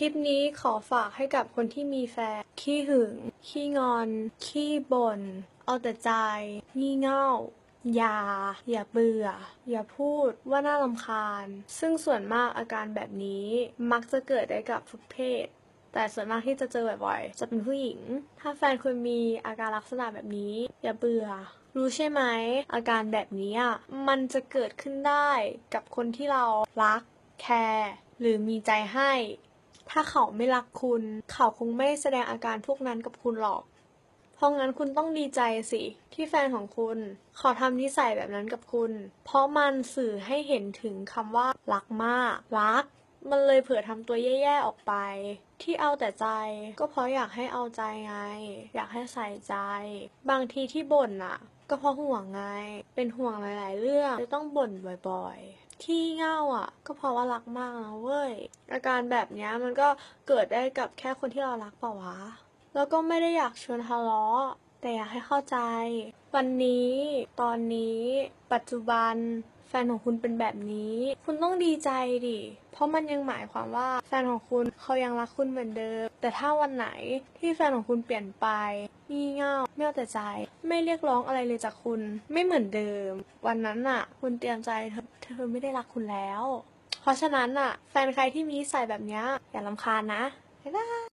ลิปนี้ขอฝากให้กับคนที่มีแฟน ขี้หึง ขี้งอน ขี้บ่น เอาแต่ใจ งี่เง่า อย่า อย่าเบื่อ อย่าพูดว่าน่ารำคาญ ซึ่งส่วนมากอาการแบบนี้มักจะเกิดได้กับทุกเพศ แต่ส่วนมากที่จะเจอบ่อยๆ จะเป็นผู้หญิง ถ้าแฟนคุณมีอาการลักษณะแบบนี้ อย่าเบื่อ รู้ใช่ไหม อาการแบบนี้อะมันจะเกิดขึ้นได้กับคนที่เรารัก แคร์ หรือมีใจให้ ถ้าเขาไม่รักคุณ เขาคงไม่แสดงอาการพวกนั้นกับคุณหรอก เพราะงั้นคุณต้องดีใจสิ ที่แฟนของคุณเขาทำนิสัยแบบนั้นกับคุณ เพราะมันสื่อให้เห็นถึงคำว่า รักมาก รัก มันเลยเผื่อทำตัวแย่ๆออกไป ที่เอาแต่ใจ ก็เพราะอยากให้เอาใจไง อยากให้ใส่ใจ บางทีที่บ่นอะก็เพราะห่วงไง เป็นห่วงหลาย ๆ เรื่องเลยต้องบ่นบ่อย ๆ ที่เง่าอะ ก็เพราะว่ารักมากนะเว้ย อาการแบบนี้มันก็เกิดได้กับแค่คนที่เรารักเปล่าวะ แล้วก็ไม่ได้อยากชวนทะเลาะ แต่อยากให้เข้าใจ วันนี้ ตอนนี้ ปัจจุบัน แฟนของคุณเป็นแบบนี้ คุณต้องดีใจดิ เพราะมันยังหมายความว่าแฟนของคุณเขายังรักคุณเหมือนเดิม แต่ถ้าวันไหนที่แฟนของคุณเปลี่ยนไปงี่เง่าไม่เอาแต่ใจ ไม่เรียกร้องอะไรเลยจากคุณ ไม่เหมือนเดิม วันนั้นน่ะคุณเตรียมใจเธอเธอไม่ได้รักคุณแล้ว เพราะฉะนั้นน่ะแฟนใครที่มีนิสัยแบบนี้อย่าลำคาญนะบ๊ายบาย